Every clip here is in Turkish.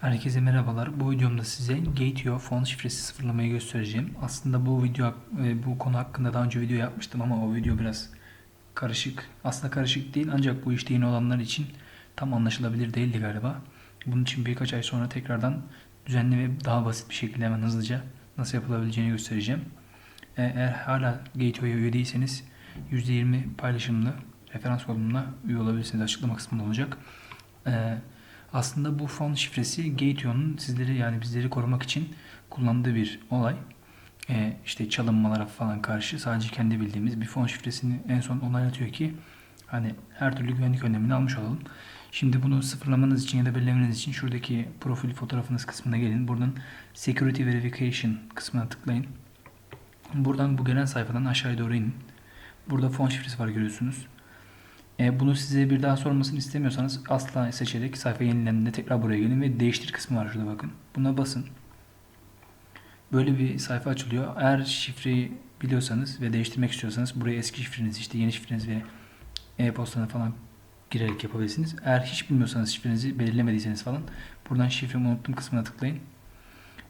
Herkese merhabalar. Bu videomda size Gateo fon şifresi sıfırlamayı göstereceğim. Aslında bu video e, bu konu hakkında daha önce video yapmıştım ama o video biraz karışık. Aslında karışık değil ancak bu işte yeni olanlar için tam anlaşılabilir değildi galiba. Bunun için birkaç ay sonra tekrardan düzenli ve daha basit bir şekilde hemen hızlıca nasıl yapılabileceğini göstereceğim. E, Eğer hala Gateo'ya üye değilseniz %20 paylaşımlı referans kolumuna üye olabilirsiniz. Açıklama kısmında olacak. Ee, aslında bu fon şifresi Gateo'nun sizleri yani bizleri korumak için kullandığı bir olay. Ee, işte çalınmalara falan karşı sadece kendi bildiğimiz bir fon şifresini en son onaylatıyor ki hani her türlü güvenlik önlemini almış olalım. Şimdi bunu sıfırlamanız için ya da belirlemeniz için şuradaki profil fotoğrafınız kısmına gelin. Buradan Security Verification kısmına tıklayın. Buradan bu gelen sayfadan aşağıya doğru inin. Burada fon şifresi var görüyorsunuz. E, bunu size bir daha sormasını istemiyorsanız asla seçerek sayfa yenilendiğinde tekrar buraya gelin ve değiştir kısmı var şurada bakın. Buna basın. Böyle bir sayfa açılıyor. Eğer şifreyi biliyorsanız ve değiştirmek istiyorsanız buraya eski şifrenizi işte yeni şifrenizi ve e-postanı falan girerek yapabilirsiniz. Eğer hiç bilmiyorsanız şifrenizi belirlemediyseniz falan buradan şifremi unuttum kısmına tıklayın.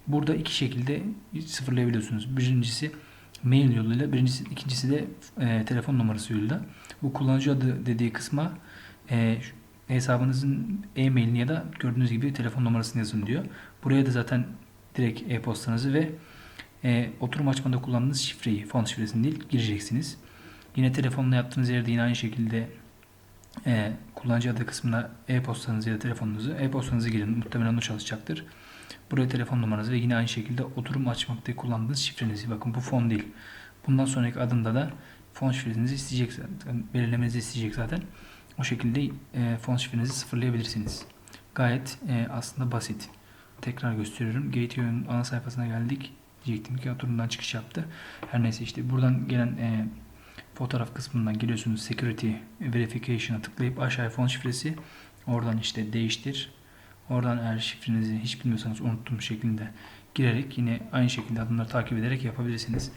Burada iki şekilde sıfırlayabiliyorsunuz. Birincisi mail yoluyla, birincisi, ikincisi de e, telefon numarası yoluyla. Bu kullanıcı adı dediği kısma e, hesabınızın e-mailini ya da gördüğünüz gibi telefon numarasını yazın diyor. Buraya da zaten direkt e-postanızı ve e, oturum açmada kullandığınız şifreyi, fon şifresini değil gireceksiniz. Yine telefonla yaptığınız yerde yine aynı şekilde e, kullanıcı adı kısmına e-postanızı ya da telefonunuzu, e-postanızı girin. Muhtemelen o çalışacaktır. Buraya telefon numaranızı ve yine aynı şekilde oturum açmakta kullandığınız şifrenizi. Bakın bu fon değil. Bundan sonraki adımda da fon şifrenizi isteyecek zaten. Belirlemenizi isteyecek zaten. O şekilde e, fon şifrenizi sıfırlayabilirsiniz. Gayet e, aslında basit. Tekrar gösteriyorum. Gateo'nun ana sayfasına geldik. Diyecektim ki oturumdan çıkış yaptı. Her neyse işte buradan gelen e, fotoğraf kısmından geliyorsunuz. Security Verification'a tıklayıp aşağıya fon şifresi. Oradan işte değiştir. Oradan eğer şifrenizi hiç bilmiyorsanız unuttum şeklinde girerek yine aynı şekilde adımları takip ederek yapabilirsiniz.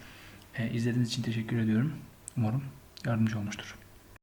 E, izlediğiniz için teşekkür ediyorum. Umarım yardımcı olmuştur.